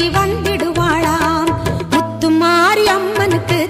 வந்திடுவாளாம். முத்துமாரி அம்மனுக்கு